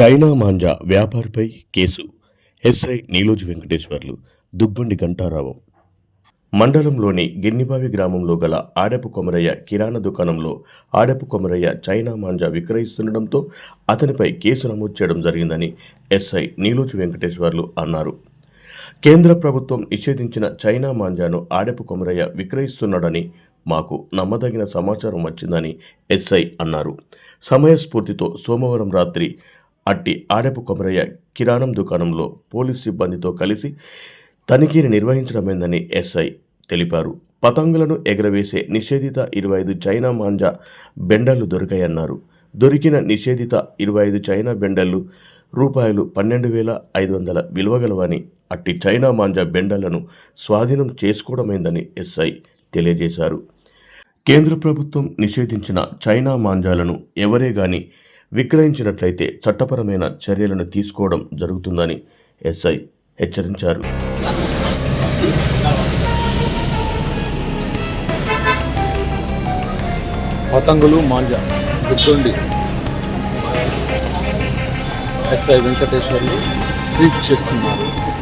China మాంజా వ్యాపారిపై case. SI నీలోజు Venkateswarlu Duggondi గంటారావు మండలంలోని గిన్నిబావి గ్రామంలో గల ఆడపు కొమరయ్య కిరాణా దుకాణంలో ఆడపు కొమరయ్య చైనా మాంజా విక్రయిస్తుండటంతో అతనిపై కేసు నమోదు చేయడం జరిగిందని ఎస్ఐ నీలోజు వెంకటేశ్వర్లు అన్నారు. కేంద్ర ప్రభుత్వం నిషేధించిన చైనా మాంజాను ఆడపు కొమరయ్య విక్రయిస్తున్నాడని మాకు నమ్మదగిన సమాచారం వచ్చిందని ఎస్ఐ అన్నారు. సమయస్ఫూర్తితో సోమవారం రాత్రి అట్టి ఆడపు కొమరయ్య కిరాణం దుకాణంలో పోలీస్ సిబ్బందితో కలిసి తనిఖీని నిర్వహించడమైందని ఎస్ఐ తెలిపారు. పతంగులను ఎగరవేసే నిషేధిత ఇరవై ఐదు చైనా మాంజా బెండర్లు దొరికాయన్నారు. దొరికిన నిషేధిత ఇరవై ఐదు చైనా బెండర్లు రూపాయలు పన్నెండు వేల ఐదు వందల విలువగలవని అట్టి చైనా మాంజా బెండర్లను స్వాధీనం చేసుకోవడమైందని ఎస్ఐ తెలియజేశారు. కేంద్ర ప్రభుత్వం నిషేధించిన చైనా మాంజాలను ఎవరే గాని విక్రయించినట్లయితే చట్టపరమైన చర్యలను తీసుకోవడం జరుగుతుందని ఎస్ఐ హెచ్చరించారు. పతంగులు మాంజా. గుర్తుండి. ఎస్ఐ వెంకటేశ్వర్లు స్వీట్ చేస్తున్నారు.